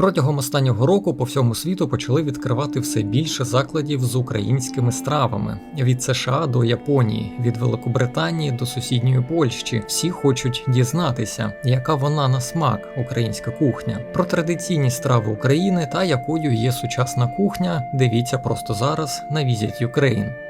Протягом останнього року по всьому світу почали відкривати все більше закладів з українськими стравами від США до Японії, від Великобританії до сусідньої Польщі. Всі хочуть дізнатися, яка вона на смак, українська кухня, про традиційні страви України та якою є сучасна кухня. Дивіться просто зараз на Visit Ukraine.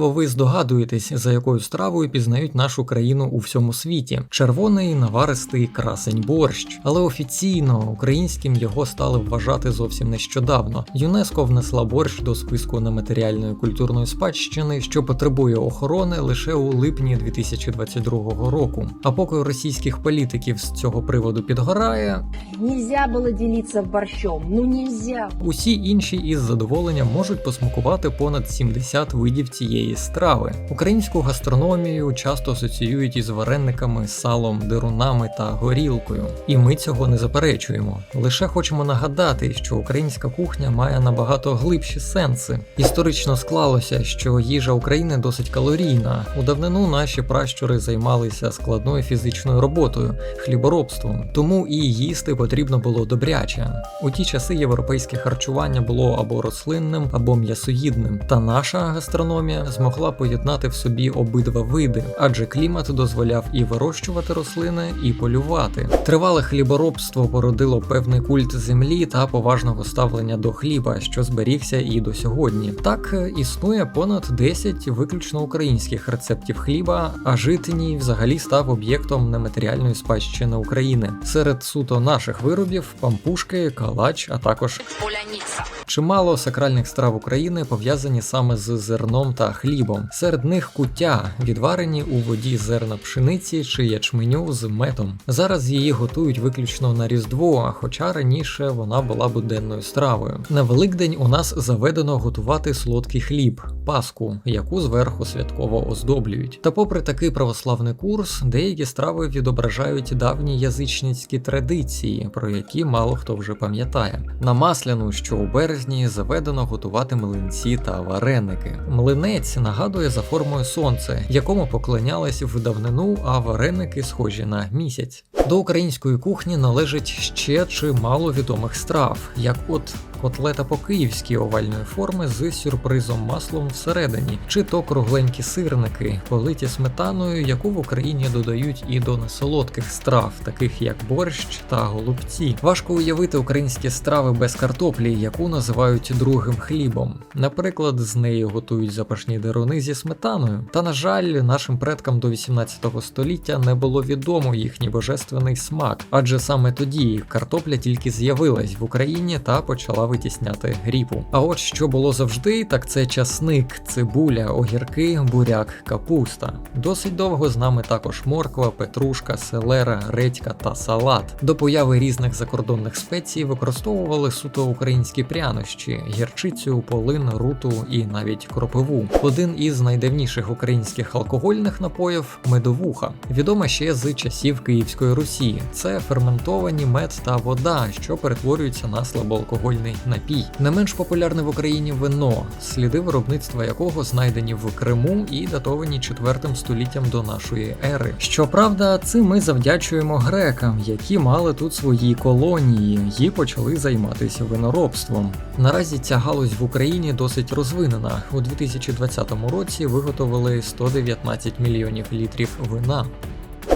Можливо, ви здогадуєтесь, за якою стравою пізнають нашу країну у всьому світі: червоний наваристий красень борщ. Але офіційно українським його стали вважати зовсім нещодавно. ЮНЕСКО внесла борщ до списку нематеріальної культурної спадщини, що потребує охорони лише у липні 2022 року. А поки у російських політиків з цього приводу підгорає, Нельзя было делиться борщом. Ну нельзя. Усі інші із задоволенням можуть посмакувати понад 70 видів цієї страви. Українську гастрономію часто асоціюють із варениками, салом, дирунами та горілкою. І ми цього не заперечуємо. Лише хочемо нагадати, що українська кухня має набагато глибші сенси. Історично склалося, що їжа України досить калорійна. У давнину наші пращури займалися складною фізичною роботою, хліборобством, тому і їсти потрібно було добряче. У ті часи європейське харчування було або рослинним, або м'ясоїдним. Та наша гастрономія змогла поєднати в собі обидва види, адже клімат дозволяв і вирощувати рослини, і полювати. Тривале хліборобство породило певний культ землі та поважного ставлення до хліба, що зберігся і до сьогодні. Так е, існує понад 10 виключно українських рецептів хліба, а житній взагалі став об'єктом нематеріальної спадщини України. Серед суто наших виробів пампушки, калач, а також Поляниця. Чимало сакральних страв України пов'язані саме з зерном та хлібом. Серед них куття, відварені у воді зерна пшениці чи ячменю з метом. Зараз її готують виключно на Різдво, хоча раніше вона була буденною стравою. На Великдень у нас заведено готувати солодкий хліб, паску, яку зверху святково оздоблюють. Та попри такий православний курс, деякі страви відображають давні язичницькі традиції, про які мало хто вже пам'ятає. На масляну, що у березні, заведено готувати млинці та вареники. Млинець нагадує за формою сонце, якому поклонялись в давнину, а вареники схожі на місяць. До української кухні належить ще чимало відомих страв, як от котлета по-київськи овальної форми з сюрпризом маслом всередині, чи то кругленькі сирники, политі сметаною, яку в Україні додають і до несолодких страв, таких як борщ та голубці. Важко уявити українські страви без картоплі, яку називають другим хлібом. Наприклад, з неї готують запашні деруни зі сметаною. Та на жаль, нашим предкам до 18 століття не було відомо їхній божественний смак, адже саме тоді картопля тільки з'явилась в Україні та почала витісняти гріпу. А от що було завжди, так це часник, цибуля, огірки, буряк, капуста. Досить довго з нами також морква, петрушка, селера, редька та салат. До появи різних закордонних спецій використовували суто українські прянощі, гірчицю, полин, руту і навіть кропиву. Один із найдавніших українських алкогольних напоїв медовуха, відома ще з часів Київської Русі. Це ферментовані мед та вода, що перетворюються на слабоалкогольний напій. Не менш популярне в Україні вино, сліди виробництва якого знайдені в Криму і датовані 4 століттям до нашої ери. Щоправда, цим ми завдячуємо грекам, які мали тут свої колонії і почали займатися виноробством. Наразі ця галузь в Україні досить розвинена. У 2020 році виготовили 119 мільйонів літрів вина.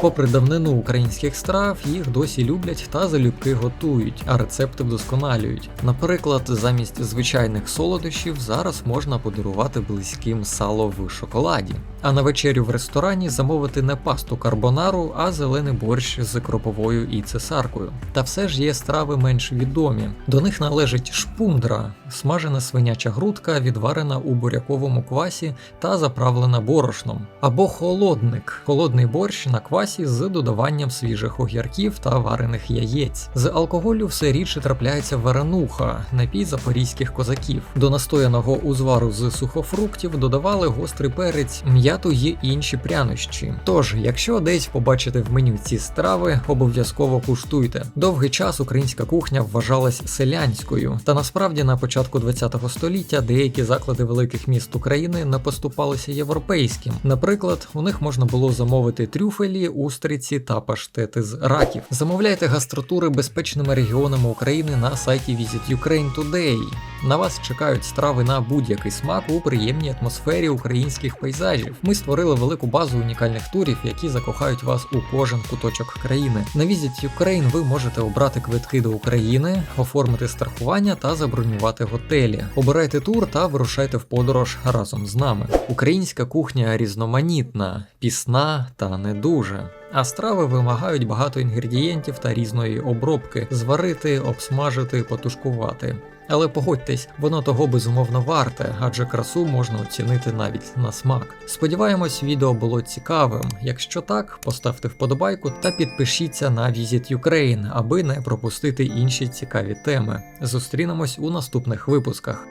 Попри давнину українських страв, їх досі люблять та залюбки готують, а рецепти вдосконалюють. Наприклад, замість звичайних солодощів зараз можна подарувати близьким сало в шоколаді. А на вечерю в ресторані замовити не пасту карбонару, а зелений борщ з кроповою і цесаркою. Та все ж є страви менш відомі. До них належить шпундра, смажена свиняча грудка, відварена у буряковому квасі та заправлена борошном. Або холодник холодний борщ на квасі з додаванням свіжих огірків та варених яєць. З алкоголю все рідше трапляється варенуха, напій запорізьких козаків. До настояного узвару з сухофруктів додавали гострий перець, м'ясо м'яту є інші прянощі. Тож, якщо десь побачите в меню ці страви, обов'язково куштуйте. Довгий час українська кухня вважалась селянською, та насправді на початку ХХ століття деякі заклади великих міст України не поступалися європейським. Наприклад, у них можна було замовити трюфелі, устриці та паштети з раків. Замовляйте гастротури безпечними регіонами України на сайті Visit Ukraine Today. На вас чекають страви на будь-який смак у приємній атмосфері українських пейзажів. Ми створили велику базу унікальних турів, які закохають вас у кожен куточок країни. На Visit Ukraine ви можете обрати квитки до України, оформити страхування та забронювати готелі. Обирайте тур та вирушайте в подорож разом з нами. Українська кухня різноманітна, пісна та не дуже. А страви вимагають багато інгредієнтів та різної обробки: зварити, обсмажити, потушкувати. Але погодьтесь, воно того безумовно варте, адже красу можна оцінити навіть на смак. Сподіваємось, відео було цікавим. Якщо так, поставте вподобайку та підпишіться на Visit Ukraine, аби не пропустити інші цікаві теми. Зустрінемось у наступних випусках.